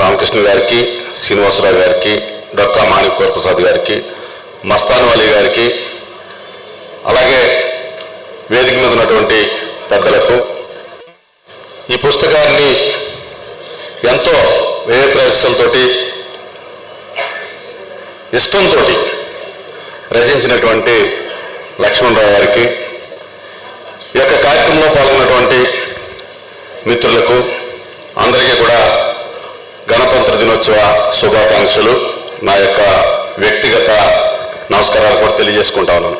రామకృష్ణ గారికి శ్రీనివాసరావు గారికి డొక్కా మాణిక్ ప్రసాద్ గారికి మస్తాన్ అలీ గారికి అలాగే వేదిక మీద ఉన్నటువంటి పెద్దలకు ఈ పుస్తకాన్ని ఎంతో వ్యయ ప్రదర్శనతోటి ఇష్టంతో రచించినటువంటి లక్ష్మణరావు గారికి ఈ యొక్క కార్యక్రమంలో పాల్గొన్నటువంటి మిత్రులకు అందరికీ కూడా గణతంత్ర దినోత్సవ శుభాకాంక్షలు. నా యొక్క వ్యక్తిగత నమస్కారాలు కూడా తెలియజేసుకుంటా ఉన్నాను.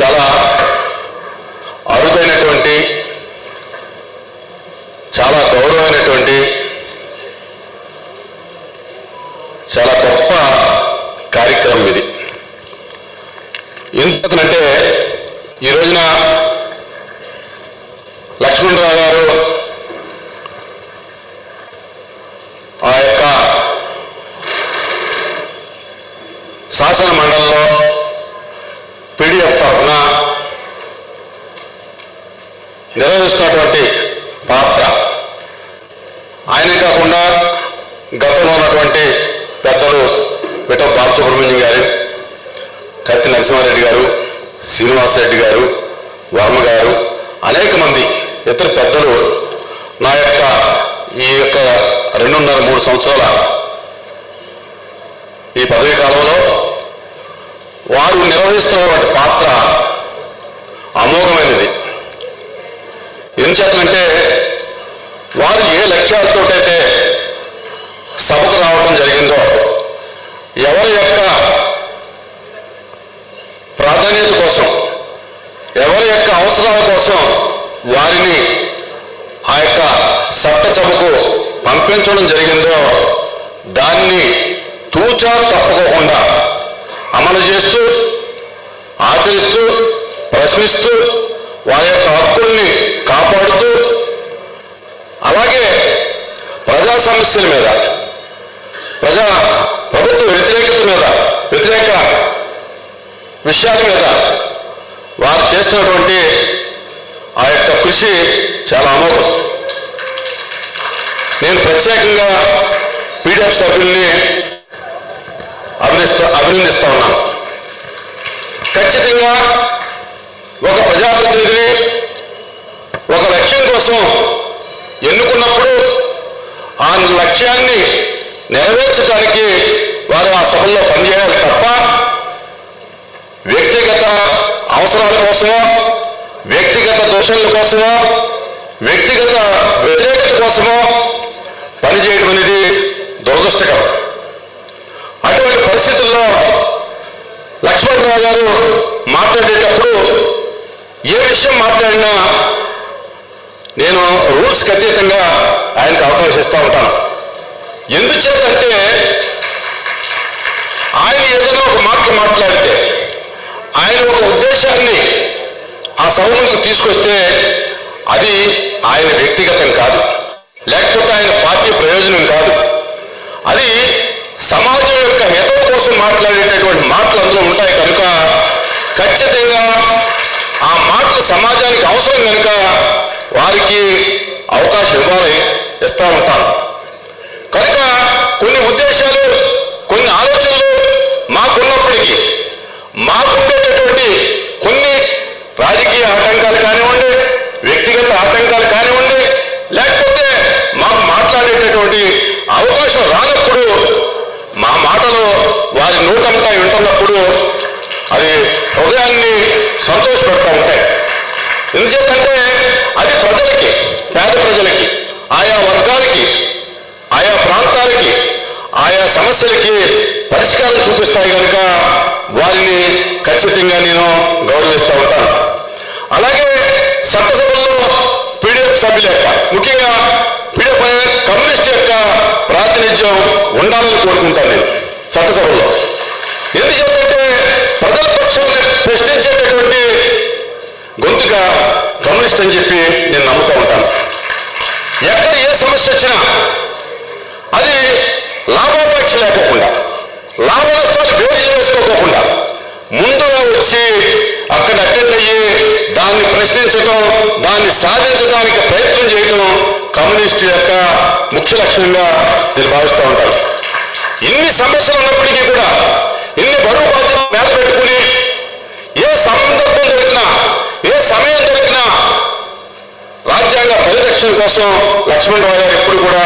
చాలా అరుదైనటువంటి చాలా గౌరవమైనటువంటి చాలా గొప్ప కార్యక్రమం ఇది ఎందుకంటే ఈ రోజున లక్ష్మణరావు గారు ఆ యొక్క శాసన మండలిలో పీడిఎఫ్ తరఫున నిర్వహిస్తున్నటువంటి పాత్ర ఆయనే కాకుండా గతంలో ఉన్నటువంటి పెద్దలు పిట బాలసుబ్రహ్మణ్యం గారు కత్తి నరసింహారెడ్డి గారు శ్రీనివాసరెడ్డి గారు వర్మ గారు అనేక మంది ఇతర పెద్దలు నా యొక్క ఈ యొక్క రెండున్నర మూడు సంవత్సరాల ఈ పదవీ కాలంలో వారు నిర్వహిస్తున్నటువంటి పాత్ర అమోఘమైనది. ఎందుచేతంటే వారు ఏ లక్ష్యాలతోటైతే సభకు రావడం జరిగిందో ఎవరి యొక్క ప్రాధాన్యత కోసం ఎవరి యొక్క అవసరాల కోసం వారిని ఆ యొక్క చట్ట సభకు పంపించడం జరిగిందో దాన్ని తూచా తప్పకోకుండా అమలు చేస్తూ ఆచరిస్తూ ప్రశ్నిస్తూ వారి యొక్క హక్కుల్ని కాపాడుతూ అలాగే ప్రజా సమస్యల మీద ప్రజా ప్రభుత్వ వ్యతిరేకత మీద వ్యతిరేక విషయాల మీద వారు చేసినటువంటి ఆ యొక్క కృషి చాలా అమోఘం. నేను ప్రత్యేకంగా పీడిఎఫ్ సభ్యుల్ని అభినిస్తూ అభినందిస్తా ఉన్నాను. ఖచ్చితంగా ఒక ప్రజాప్రతినిధిని ఒక లక్ష్యం కోసం ఎన్నుకున్నప్పుడు ఆ లక్ష్యాన్ని నెరవేర్చడానికి వారు ఆ సభల్లో పనిచేయాలి తప్ప వ్యక్తిగత అవసరాల కోసమో వ్యక్తిగత దోషాల కోసమో వ్యక్తిగత వ్యతిరేకత కోసమో పనిచేయడం అనేది దురదృష్టకరం. అటువంటి పరిస్థితుల్లో లక్ష్మణరావు గారు మాట్లాడేటప్పుడు ఏ విషయం మాట్లాడినా నేను రూల్స్కి అతీతంగా ఆయనకు అవకాశం ఇస్తూ ఉంటాను. ఎందుచేతంటే ఆయన ఏదైనా ఒక మాట మాట్లాడితే ఆయన ఒక ఉద్దేశాన్ని ఆ సభ తీసుకొస్తే అది ఆయన వ్యక్తిగతం కాదు. లేకపోతే ఆయన పార్టీ ప్రయోజనం కాదు అది సమాజం యొక్క హితం కోసం మాట్లాడేటటువంటి మాటలు అందులో ఉంటాయి కనుక ఖచ్చితంగా ఆ మాటలు సమాజానికి అవసరం కనుక వారికి అవకాశం ఇవ్వాలి ఇస్తూ ఉంటాను. కనుక కొన్ని ఉద్దేశాలు కొన్ని ఆలోచనలు మాకున్నప్పటికీ మాకుండేటటువంటి కొన్ని రాజకీయ ఆటంకాలు కానివ్వండి వ్యక్తిగత ఆటంకాలు కానివ్వండి లేకపోతే మాకు మాట్లాడేటటువంటి అవకాశం రానప్పుడు మా మాటలు వారి నోటంతా వింటున్నప్పుడు అది హృదయాన్ని సంతోషపెడతా ఉంటాయి. ఎందుచేతంటే అది ప్రజలకి పేద ప్రజలకి ఆయా వర్గాలకి ఆయా ప్రాంతాలకి ఆయా సమస్యలకి పరిష్కారం చూపిస్తాయి కనుక వారిని ఖచ్చితంగా నేను గౌరవిస్తూ ఉంటాను. అలాగే చట్టసభలో పీడిఎఫ్ సభ్యుల యొక్క ముఖ్యంగా పీడిఎఫ్ కమ్యూనిస్ట్ యొక్క ప్రాతినిధ్యం ఉండాలని కోరుకుంటాను నేను చట్టసభలో ఎందుచేతంటే ప్రజల పక్షాన్ని ప్రశ్నించేటటువంటి గొంతుగా కమ్యూనిస్ట్ అని చెప్పి నేను నమ్ముతూ ఉంటాను. ఎక్కడ ఏ సమస్య వచ్చినా అది లాభాపేక్ష లేకోకుండా లాభ నష్టాలు బేరీ ముందుగా వచ్చి అక్కడ అటెండ్ అయ్యి దాన్ని ప్రశ్నించడం దాన్ని సాధించడానికి ప్రయత్నం చేయడం కమ్యూనిస్ట్ యొక్క ముఖ్య లక్ష్యంగా నేను భావిస్తూ ఉంటాను. ఇన్ని సమస్యలు ఉన్నప్పటికీ కూడా ఇన్ని బరువు బాధ్యత మీద పెట్టుకుని ఏ సందర్భం దొరికినా ఏ సమయం దొరికినా రాజ్యాంగ కోసం లక్ష్మణరావు గారు ఎప్పుడు కూడా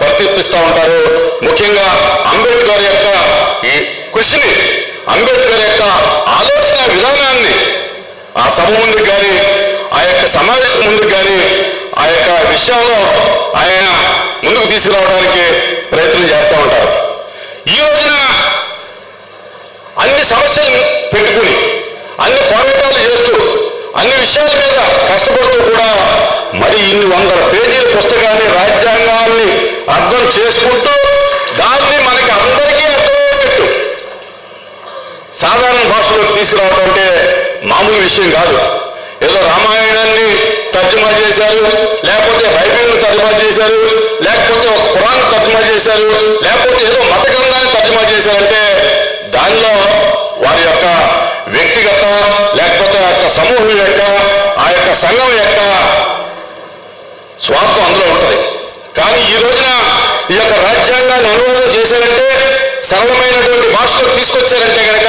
ప్రతిపిస్తూ ఉంటారు. ముఖ్యంగా అంబేద్కర్ యొక్క ఈ కృషిని అంబేద్కర్ యొక్క ఆలోచన విధానాన్ని ఆ సభ ముందుకు కానీ ఆ యొక్క సమావేశం ముందుకు కానీ ఆ యొక్క విషయంలో ఆయన ముందుకు తీసుకురావడానికి ప్రయత్నం చేస్తూ ఉంటారు. ఈ రోజున అన్ని సమస్యలు పెట్టుకుని అన్ని పోరాటాలు చేస్తూ అన్ని విషయాల మీద కష్టపడుతూ కూడా మరి ఇన్ని వందల పేజీల పుస్తకాన్ని రాజ్యాంగాన్ని అర్థం చేసుకుంటూ దాన్ని మనకి అందరికీ అర్థమయ్యేటట్టు సాధారణ భాషలోకి తీసుకురావడం అంటే మామూలు విషయం కాదు. ఏదో రామాయణాన్ని తర్జుమా చేశారు లేకపోతే బైబిల్ని తర్జుమా చేశారు లేకపోతే ఒక పురాణ తర్జుమా చేశారు లేకపోతే ఏదో మత గ్రంథాన్ని తర్జుమా చేశారంటే దానిలో వారి యొక్క వ్యక్తిగత లేకపోతే ఆ యొక్క సమూహం యొక్క ఆ యొక్క సంఘం యొక్క స్వార్థం అందులో ఉంటుంది. కానీ ఈ రోజున ఈ యొక్క రాజ్యాంగాన్ని అనువాదం చేశారంటే సరళమైనటువంటి భాషలో తీసుకొచ్చారంటే కనుక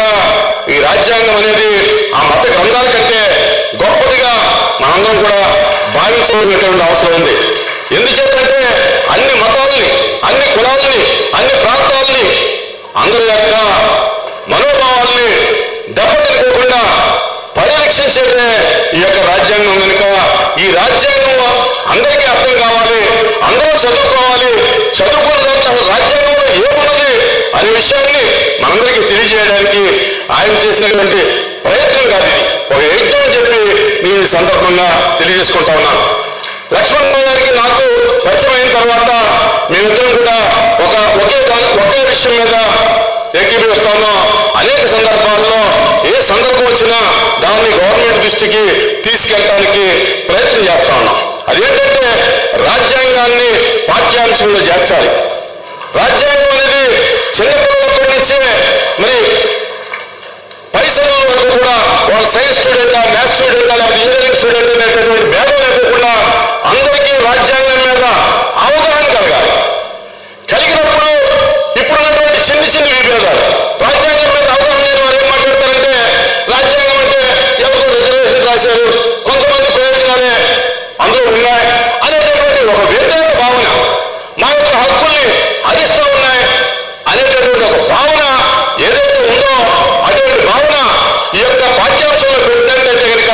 ఈ రాజ్యాంగం అనేది ఆ మత గ్రంథాల కంటే గొప్పదిగా మనందరం కూడా భావించవలసినటువంటి అవసరం ఉంది. ఎందుచేతంటే అన్ని మతాలని అన్ని కులాలని అన్ని ప్రాంతాలని అందరి యొక్క మనోభావాల్ని దెబ్బతినకోకుండా పరిరక్షించేదే ఈ యొక్క రాజ్యాంగం కనుక ఈ రాజ్యాంగం అందరికీ అర్థం కావాలి అందరూ చదువుకోవాలి చదువుకున్న దాంట్లో రాజ్యాంగంలో ఏమున్నది అనే విషయాన్ని మనందరికీ తెలియజేయడానికి ఆయన చేసినటువంటి ప్రయత్నం కాదు ఒక యజ్ఞం అని చెప్పి నేను ఈ సందర్భంగా తెలియజేసుకుంటా ఉన్నాను. లక్ష్మణ్ గారికి నాకు పరిచయం తర్వాత మేమిద్దరం కూడా ఒక ఒకే దాని ఒకే విషయం మీద ఏకీభవిస్తామో అనేక సందర్భాల్లో ఏ సందర్భం వచ్చినా దాన్ని గవర్నమెంట్ దృష్టికి తీసుకెళ్ళడానికి ప్రయత్నం చేస్తా ఉన్నాం. అదేంటంటే రాజ్యాంగాన్ని పాఠ్యాంశంలో చేర్చాలి. రాజ్యాంగం అనేది చిన్నపిల్లలప్పటి నుంచే మరి పరిశ్రమల వరకు కూడా వాళ్ళ సైన్స్ స్టూడెంట్ మ్యాథ్స్ స్టూడెంట్ లేకపోతే ఇంజనీరింగ్ స్టూడెంట్ అనేటటువంటి భేదం లేకుండా అందరికీ రాజ్యాంగం మీద అవగాహన కలగాలి కలిగినప్పుడు ఇప్పుడున్నటువంటి చిన్న చిన్న విభేదాలు రాజ్యాంగం మీద అవగాహన లేని వారు ఏం మాట్లాడతారంటే రాజ్యాంగం అంటే ఎవరికో రిజర్వేషన్ రాశారు కొంతమంది ప్రయోజనాలే అందులో ఉన్నాయి అనేటటువంటి ఒక వ్యతిరేక భావన మా యొక్క హక్కుల్ని హరిస్తూ ఉన్నాయి అనేటటువంటి ఒక భావన ఏదైతే ఉందో అటువంటి భావన ఈ యొక్క పాఠ్యాంశంలో పెట్టినట్లయితే కనుక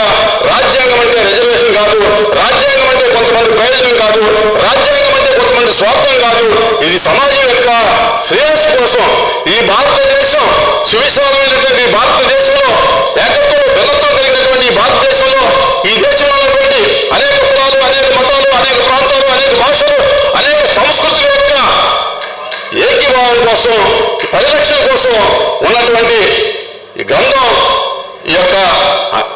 రాజ్యాంగం అంటే రిజర్వేషన్ కాదు రాజ్యాంగం అంటే కొంతమంది ప్రయోజనం కాదు రాజ్యాంగం అంటే కొంతమంది స్వార్థం కాదు. ఇది సమాజం యొక్క శ్రేయస్సు కోసం. ఈ భారతదేశం సువిశాలమైనటువంటి భారతదేశంలో ఏకత్వం బెల్లతో కలిగినటువంటి భారతదేశంలో ఈ దేశంలో ఉన్నటువంటి అనేక కులాలు అనేక మతాలు అనేక ప్రాంతాలు అనేక భాషలు అనేక సంస్కృతుల యొక్క ఏకీభావం కోసం పరిరక్షణ కోసం ఉన్నటువంటి ఈ గ్రంథం ఈ యొక్క ఆ-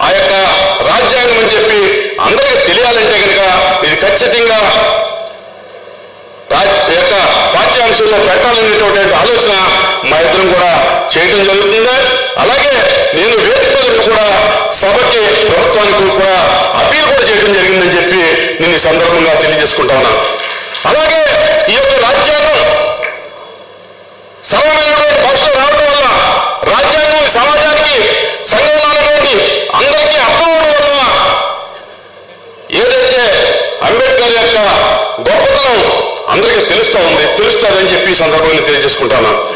ఆ యొక్క రాజ్యాంగం అని చెప్పి అందరికీ తెలియాలంటే కనుక ఇది ఖచ్చితంగా ఈ యొక్క పాఠ్యాంశంలో పెట్టాలనేటువంటి ఆలోచన మా ఇద్దరం కూడా చేయడం జరుగుతుంది. అలాగే నేను వేదికలకు కూడా సభకి ప్రభుత్వానికి కూడా అప్పీల్ కూడా చేయడం జరిగిందని చెప్పి నేను ఈ సందర్భంగా తెలియజేసుకుంటా ఉన్నాను అలాగే ఈ యొక్క రాజ్యాంగం సరళమైనటువంటి భాషలో రావడం సందర్భంగా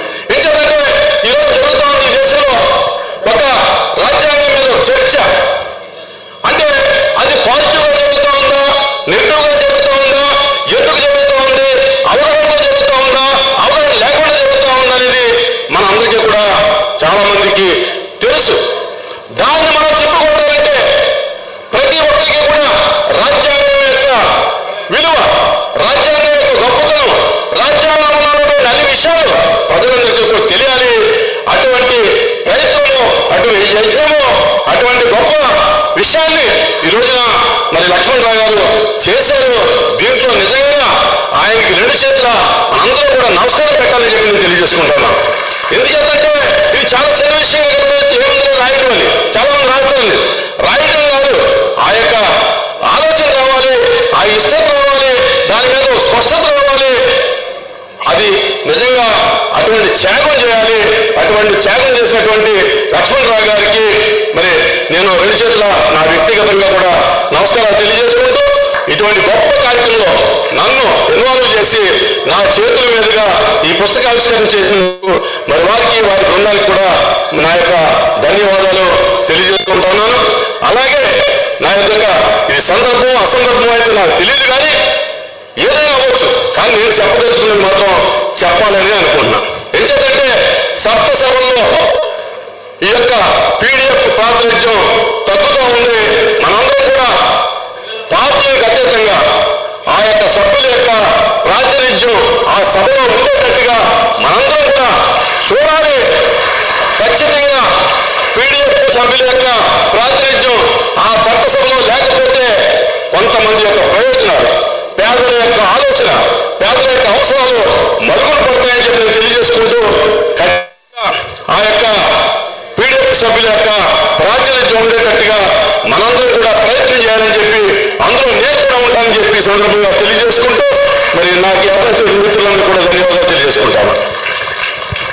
చేశారు దీంట్లో నిజంగా ఆయనకి రెండు చేతుల మనందరూ కూడా నమస్కారం పెట్టాలని చెప్పి నేను తెలియజేసుకుంటాను. ఎందుచేతంటే ఇది చాలా చిన్న విషయం ఏముంది? రాయటం అని చాలా మంది రాయటం రాయటం కాదు ఆ యొక్క ఆలోచన రావాలి ఆ ఇష్టత రావాలి దాని మీద స్పష్టత రావాలి. అది నిజంగా అటువంటి త్యాగం చేయాలి. అటువంటి త్యాగం చేసినటువంటి లక్ష్మణరావు గారికి మరి నేను రెండు చేతుల నా వ్యక్తిగతంగా కూడా నమస్కారాలు తెలియజేసుకుంటాను ఇటువంటి గొప్ప కార్యక్రమంలో నన్ను ఇన్వాల్వ్ చేసి నా చేతుల మీదుగా ఈ పుస్తకావిష్కరణ చేసినందుకు మరి వారికి వారి బృందానికి కూడా నా యొక్క ధన్యవాదాలు తెలియజేసుకుంటున్నాను అలాగే నా యొక్క ఇది సందర్భం అసందర్భం అయితే నాకు తెలియదు కానీ ఏదైనా అవ్వచ్చు. కానీ నేను చెప్పదలుచుకున్నది మాత్రం చెప్పాలని అనుకుంటున్నా. ఎందుకంటే సప్త సభల్లో ఈ యొక్క పీడిఎఫ్ ప్రాతినిధ్యం తగ్గుతూ ఉంది మనందరం కూడా పార్టీలకు అతీతంగా ఆ యొక్క సభ్యుల యొక్క ప్రాతినిధ్యం ఆ సభలో ఉండేటట్టుగా మనందరం కూడా చూడాలి. ఖచ్చితంగా పీడిఎఫ్ సభ్యుల యొక్క ప్రాతినిధ్యం ఆ చట్టసభలో లేకపోతే కొంతమంది యొక్క ప్రయోజనాలు పేదల యొక్క ఆలోచన పేదల యొక్క అవసరాలు మరుగున పడతాయని చెప్పి నేను తెలియజేసుకుంటూ ఆ యొక్క పీడిఎఫ్ సభ్యుల యొక్క ప్రాతినిధ్యం ఉండేటట్టుగా మనందరం కూడా ప్రయత్నం చేయాలని చెప్పి అందరూ నేను కూడా ఉంటానని చెప్పి ఈ సందర్భంగా తెలియజేసుకుంటూ మరి నాకు ఈ అవకాశం మిత్రులందరూ కూడా ధన్యవాదాలు తెలియజేసుకుంటాను.